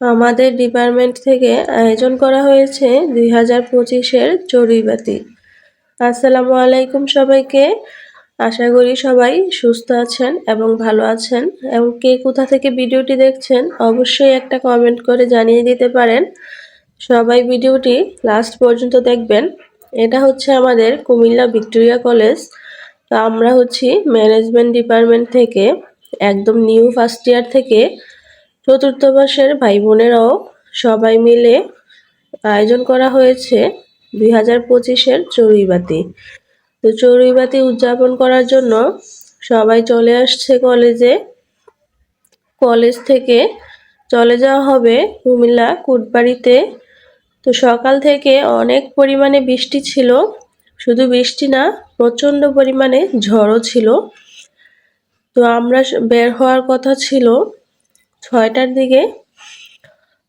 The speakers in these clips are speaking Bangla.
আমাদের ডিপার্টমেন্ট থেকে আয়োজন করা হয়েছে দুই হাজার পঁচিশের চড়ুইবাতি। আসসালামু আলাইকুম সবাইকে। আশা করি সবাই সুস্থ আছেন এবং ভালো আছেন। এবং কে কোথা থেকে ভিডিওটি দেখছেন, অবশ্যই একটা কমেন্ট করে জানিয়ে দিতে পারেন। সবাই ভিডিওটি লাস্ট পর্যন্ত দেখবেন। এটা হচ্ছে আমাদের কুমিল্লা ভিক্টোরিয়া কলেজ। তো আমরা হচ্ছি ম্যানেজমেন্ট ডিপার্টমেন্ট থেকে, একদম নিউ ফার্স্ট ইয়ার থেকে চতুর্থ বর্ষের ভাই বোনেরাও সবাই মিলে আয়োজন করা হয়েছে দুই হাজার পঁচিশের চড়ুইবাতি। তো চড়ুইবাতি উদযাপন করার জন্য সবাই চলে আসছে কলেজে কলেজ থেকে চলে যাওয়া হবে কুমিল্লা কুটবাড়িতে। তো সকাল থেকে অনেক পরিমাণে বৃষ্টি ছিল। শুধু বৃষ্টি না, প্রচণ্ড পরিমাণে ঝড়ও ছিল। তো আমরা বের হওয়ার কথা ছিল। ছয়টার দিকে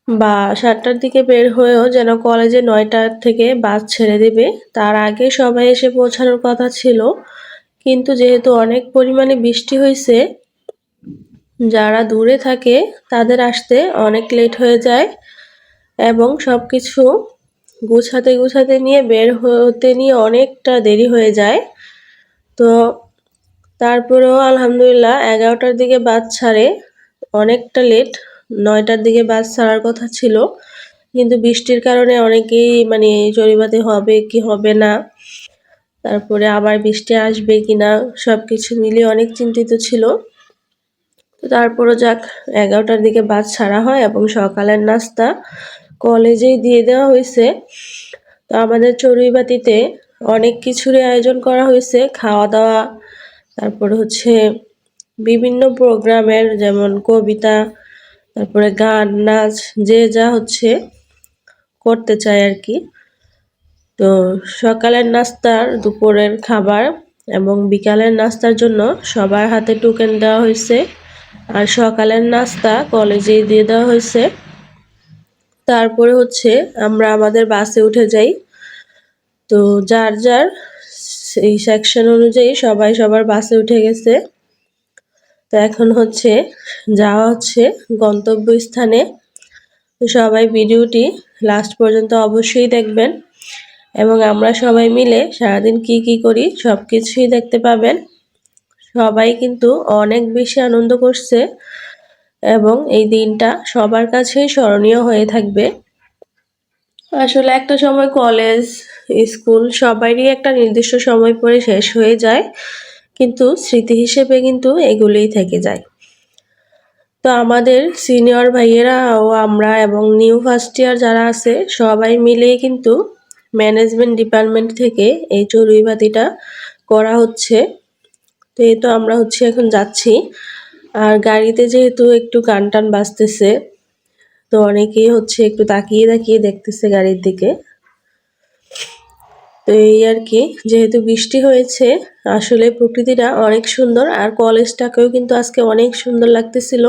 বা সাতটার দিকে বের হয়েও যেন কলেজে নয়টার থেকে বাস ছেড়ে দেবে। তার আগে সবাই এসে পৌঁছানোর কথা ছিল। কিন্তু যেহেতু অনেক পরিমাণে বৃষ্টি হয়েছে, যারা দূরে থাকে তাদের আসতে অনেক লেট হয়ে যায় এবং সব কিছু গুছাতে গুছাতে নিয়ে বের হতে নিয়ে অনেকটা দেরি হয়ে যায়। তো তারপরেও আলহামদুলিল্লাহ এগারোটার দিকে বাস ছাড়ে। অনেকটা লেট নয়টার দিকে বাস ছাড়ার কথা ছিল। কিন্তু বৃষ্টির কারণে অনেকেই মানে চড়িবাতে হবে কি হবে না, তারপরে আবার বৃষ্টি আসবে কি না সব কিছু মিলিয়ে অনেক চিন্তিত ছিল। তো তারপরও যাক, এগারোটার দিকে বাস ছাড়া হয় এবং সকালের নাস্তা কলেজেই দিয়ে দেওয়া হয়েছে। তো আমাদের চড়ুইবাতিতে অনেক কিছুরই আয়োজন করা হয়েছে, খাওয়া দাওয়া, তারপর হচ্ছে বিভিন্ন প্রোগ্রামের যেমন কবিতা, তারপরে গান, নাচ, যে যা হচ্ছে করতে চায় আর কি। তো সকালের নাস্তার, দুপুরের খাবার এবং বিকালের নাস্তার জন্য সবার হাতে টোকেন দেওয়া হয়েছে। আর সকালের নাস্তা কলেজেই দিয়ে দেওয়া হয়েছে। তারপরে হচ্ছে আমরা আমাদের বাসে উঠে যাই। তো যার যার এই সেকশন অনুযায়ী সবাই সবার বাসে উঠে গেছে। তো এখন হচ্ছে যাওয়া হচ্ছে গন্তব্যস্থানে। সবাই ভিডিওটি লাস্ট পর্যন্ত অবশ্যই দেখবেন এবং আমরা সবাই মিলে সারাদিন কি কি করি সব কিছুই দেখতে পাবেন। সবাই কিন্তু অনেক বেশি আনন্দ করছে এবং এই দিনটা সবার কাছেই স্মরণীয় হয়ে থাকবে। আসলে একটা সময় কলেজ স্কুল সবারই একটা নির্দিষ্ট সময় পরে শেষ হয়ে যায়। কিন্তু স্মৃতি হিসেবে কিন্তু এগুলোই থেকে যায়। তো আমাদের সিনিয়র ভাইয়েরা ও আমরা এবং নিউ ফার্স্ট ইয়ার যারা আছে, সবাই মিলেই কিন্তু ম্যানেজমেন্ট ডিপার্টমেন্ট থেকে এই চড়ুইবাতিটা করা হচ্ছে। তো এই তো আমরা হচ্ছে এখন যাচ্ছি। আর গাড়িতে যেহেতু একটু গান টান বাজতেছে, তো অনেকেই হচ্ছে একটু তাকিয়ে তাকিয়ে দেখতেছে গাড়ির দিকে। তো এই আর কি, যেহেতু বৃষ্টি হয়েছে, আসলে প্রকৃতিটা অনেক সুন্দর আর কলেজটাকেও কিন্তু আজকে অনেক সুন্দর লাগতেছিল।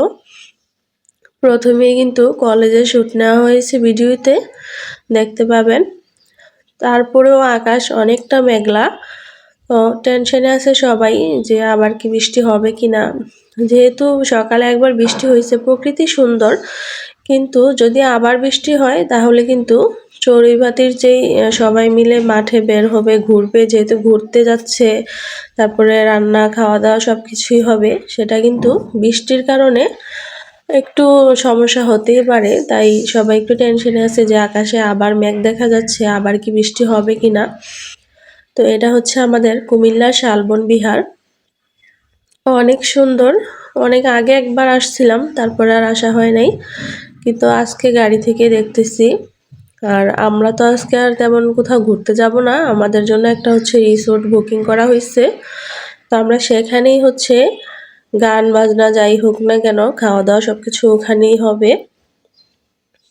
প্রথমেই কিন্তু কলেজে শ্যুট নেওয়া হয়েছে ভিডিওতে, দেখতে পাবেন। তারপরেও আকাশ অনেকটা মেঘলা। তো টেনশনে আছে সবাই যে আবার কি বৃষ্টি হবে কি না। যেহেতু সকালে একবার বৃষ্টি হয়েছে, প্রকৃতি সুন্দর। কিন্তু যদি আবার বৃষ্টি হয়, তাহলে কিন্তু চড়ুইভাতির যেই সবাই মিলে মাঠে বের হবে, ঘুরবে, যেহেতু ঘুরতে যাচ্ছে, তারপরে রান্না খাওয়া দাওয়া সব কিছুই হবে, সেটা কিন্তু বৃষ্টির কারণে একটু সমস্যা হতেই পারে। তাই সবাই একটু টেনশনে আছে যে আকাশে আবার মেঘ দেখা যাচ্ছে, আবার কি বৃষ্টি হবে কি না তো এটা হচ্ছে আমাদের কুমিল্লার শালবন বিহার। অনেক সুন্দর, অনেক আগে একবার আসছিলাম, তারপরে আর আসা হয় নাই। কিন্তু আজকে গাড়ি থেকে দেখতেছি। আর আমরা তো আজকে আর তেমন কোথাও ঘুরতে যাব না। আমাদের জন্য একটা হচ্ছে রিসোর্ট বুকিং করা হয়েছে। তো আমরা সেখানেই হচ্ছে গান বাজনা যাই হোক না কেন খাওয়া দাওয়া সব কিছু ওখানেই হবে।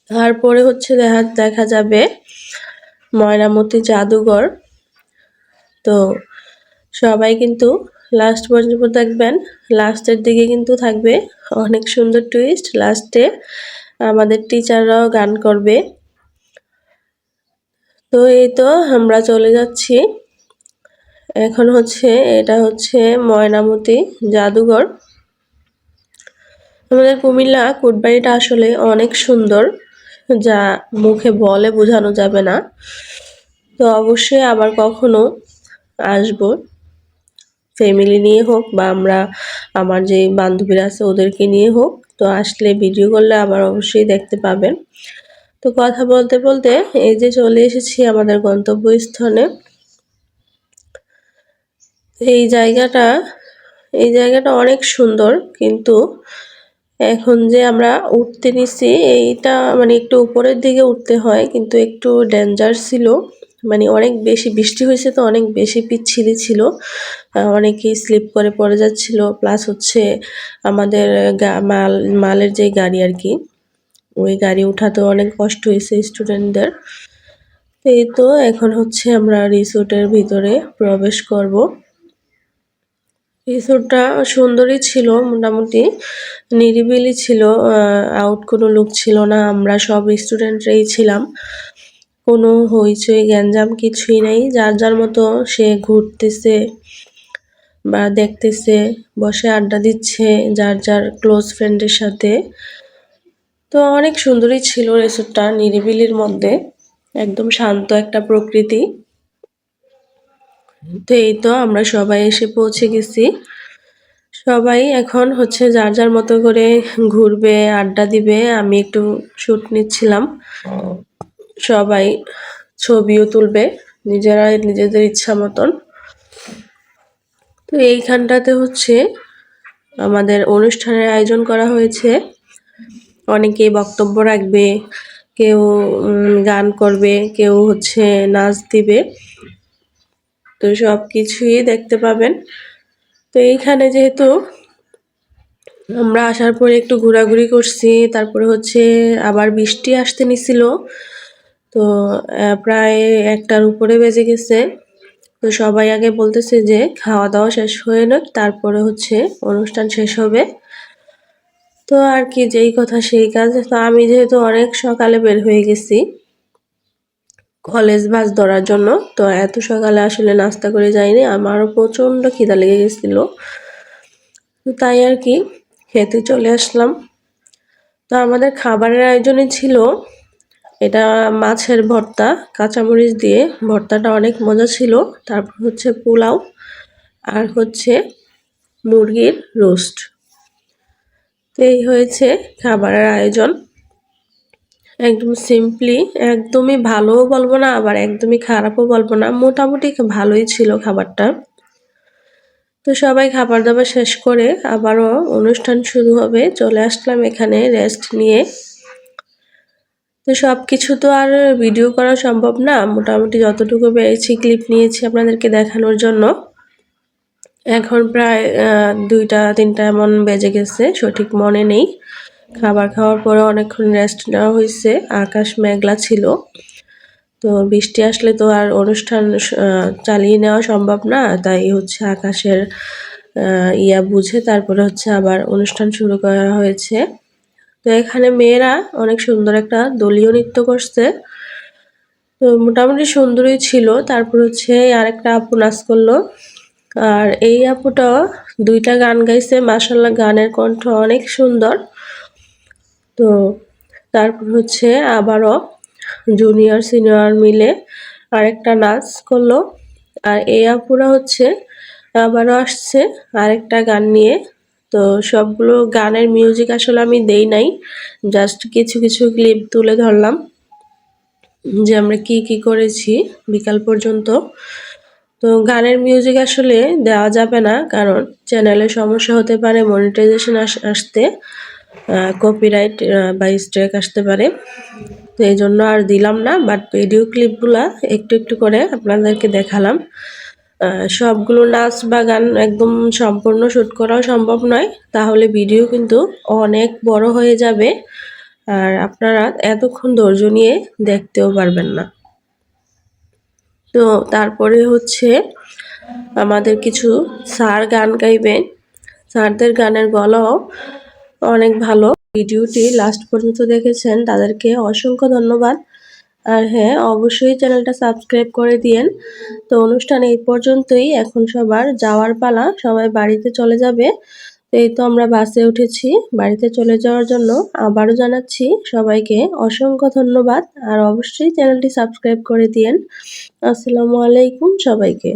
তারপরে হচ্ছে দেখা দেখা যাবে ময়নামতি জাদুঘর। তো সবাই কিন্তু লাস্ট পর্যন্ত দেখবেন। লাস্টের দিকে কিন্তু থাকবে। অনেক সুন্দর টুইস্ট লাস্টে আমাদের টিচাররাও গান করবে। তো এই তো আমরা চলে যাচ্ছি। এখন হচ্ছে, এটা হচ্ছে ময়নামতি জাদুঘর। আমাদের কুমিল্লা কুটবাড়িটা আসলে অনেক সুন্দর, যা মুখে বলে বোঝানো যাবে না। তো অবশ্যই আবার কখনো আসব। ফ্যামিলি নিয়ে হোক বা আমরা, আমার যে বান্ধবীরা আছে ওদেরকে নিয়ে হোক, তো আসলে ভিডিও করলে আবার অবশ্যই দেখতে পাবেন। তো কথা বলতে বলতে এই যে চলে এসেছি আমাদের গন্তব্যস্থলে। এই জায়গাটা এই জায়গাটা অনেক সুন্দর, কিন্তু এখন যে আমরা উঠতে নিছি, এইটা মানে একটু উপরের দিকে উঠতে হয়, কিন্তু একটু ডেঞ্জার ছিল। মানে অনেক বেশি বৃষ্টি হয়েছে তো, অনেক বেশি পিচ্ছিলি ছিল। অনেকেই স্লিপ করে পড়ে যাচ্ছিল প্লাস হচ্ছে আমাদের মাল, মালের যে গাড়ি আর কি। ওই গাড়ি উঠাতে অনেক কষ্ট হয়েছে স্টুডেন্টদের। এই তো এখন হচ্ছে আমরা রিসোর্টের ভিতরে প্রবেশ করব। রিসোর্টটা সুন্দরই ছিল, মোটামুটি নিরিবিলি ছিল আউট কোনো লোক ছিল না, আমরা সব স্টুডেন্টরাই ছিলাম। কোনো হইচই, গ্যাঞ্জাম কিছুই নেই, যার যার মতো সে ঘুরতেছে বা দেখতেছে, বসে আড্ডা দিচ্ছে যার যার ক্লোজ ফ্রেন্ডের সাথে। তো অনেক সুন্দরই ছিল রিসোর্টটা, নিরিবিলির মধ্যে। একদম শান্ত একটা প্রকৃতি। তো এই তো আমরা সবাই এসে পৌঁছে গেছি। সবাই এখন হচ্ছে যার যার মতো করে ঘুরবে, আড্ডা দিবে। আমি একটু শ্যুট নিচ্ছিলাম। সবাই ছবিও তুলবে, নিজেরা নিজেদের ইচ্ছা মতন। তো এইখানটাতে হচ্ছে আমাদের অনুষ্ঠানের আয়োজন করা হয়েছে। অনেকে বক্তব্য রাখবে, কেউ গান করবে, কেউ হচ্ছে নাচ দিবে। তো সব কিছুই দেখতে পাবেন। তো এইখানে যেহেতু আমরা আসার পরে একটু ঘোরাঘুরি করছি, তারপরে হচ্ছে আবার বৃষ্টি আসতে নিছিল। তো প্রায় একটার উপরে বেজে গেছে। তো সবাই আগে বলতেছে যে খাওয়া দাওয়া শেষ হয়ে না তারপরে হচ্ছে অনুষ্ঠান শেষ হবে। তো আর কি, যেই কথা সেই কাজ। তো আমি যেহেতু অনেক সকালে বের হয়ে গেছি কলেজ বাস ধরার জন্য, তো এত সকালে আসলে নাস্তা করে যাইনি। আমারও প্রচণ্ড খিদা লেগে গেছিল। তাই আর কি, খেতে চলে আসলাম। তো আমাদের খাবারের আয়োজনে ছিল এটা মাছের ভর্তা, কাঁচামরিচ দিয়ে। ভর্তাটা অনেক মজা ছিল। তারপর হচ্ছে পোলাও আর হচ্ছে মুরগির রোস্ট। তো এই হয়েছে খাবারের আয়োজন। একদম সিম্পলি একদমই ভালোও বলব না, আবার একদমই খারাপও বলব না, মোটামুটি ভালোই ছিল খাবারটা। তো সবাই খাবার দাবার শেষ করে আবারও অনুষ্ঠান শুরু হবে, চলে আসলাম এখানে রেস্ট নিয়ে। তো সব কিছু তো আর ভিডিও করা সম্ভব না, মোটামুটি যতটুকু পেয়েছি ক্লিপ নিয়েছি আপনাদেরকে দেখানোর জন্য। এখন প্রায় দুইটা, তিনটা এমন বেজে গেছে, সঠিক মনে নেই। খাবার খাওয়ার পরে অনেকক্ষণ রেস্ট নেওয়া হয়েছে আকাশ মেঘলা ছিল। তো বৃষ্টি আসলে তো আর অনুষ্ঠান চালিয়ে নেওয়া সম্ভব না, তাই হচ্ছে আকাশের ইয়া বুঝে তারপরে হচ্ছে আবার অনুষ্ঠান শুরু করা হয়েছে। তো এখানে মেয়েরা অনেক সুন্দর একটা দলীয় নৃত্য করছে। তো মোটামুটি সুন্দরই ছিল, তারপর হচ্ছে আরেকটা আপু নাচ করল। আর এই আপুটা দুইটা গান গাইছে মাসাল্লাহ গানের কণ্ঠ অনেক সুন্দর। তো তারপর হচ্ছে আবারও জুনিয়র সিনিয়র মিলে আরেকটা নাচ করল। আর এই আপুরা হচ্ছে আবারও আসছে আরেকটা গান নিয়ে। তো সবগুলো গানের মিউজিক আসলে আমি দেই নাই জাস্ট কিছু কিছু ক্লিপ তুলে ধরলাম যে আমরা কি কি করেছি বিকাল পর্যন্ত। তো গানের মিউজিক আসলে দেওয়া যাবে না, কারণ চ্যানেলে সমস্যা হতে পারে মনিটাইজেশন আসতে কপিরাইট বা স্ট্রেক আসতে পারে। তো এই জন্য আর দিলাম না বাট ভিডিও ক্লিপগুলা একটু একটু করে আপনাদেরকে দেখালাম। সবগুলো নাচ বা গান একদম সম্পূর্ণ শ্যুট করাও সম্ভব নয়, তাহলে ভিডিও কিন্তু অনেক বড় হয়ে যাবে, আর আপনারা এতক্ষণ ধৈর্য নিয়ে দেখতেও পারবেন না। তো তারপরে হচ্ছে আমাদের কিছু স্যার গান গাইবেন। স্যারদের গানের গলাও অনেক ভালো। ভিডিওটি লাস্ট পর্যন্ত দেখেছেন, তাদেরকে অসংখ্য ধন্যবাদ। আর হ্যাঁ অবশ্যই চ্যানেলটা সাবস্ক্রাইব করে দিয়েন। তো অনুষ্ঠান এই পর্যন্তই। এখন সবার যাওয়ার পালা, সবাই বাড়িতে চলে যাবে। এই তো আমরা বাসে উঠেছি। বাড়িতে চলে যাওয়ার জন্য আবারও জানাচ্ছি সবাইকে অসংখ্য ধন্যবাদ। আর অবশ্যই চ্যানেলটি সাবস্ক্রাইব করে দিয়েন। আসসালামু আলাইকুম সবাইকে।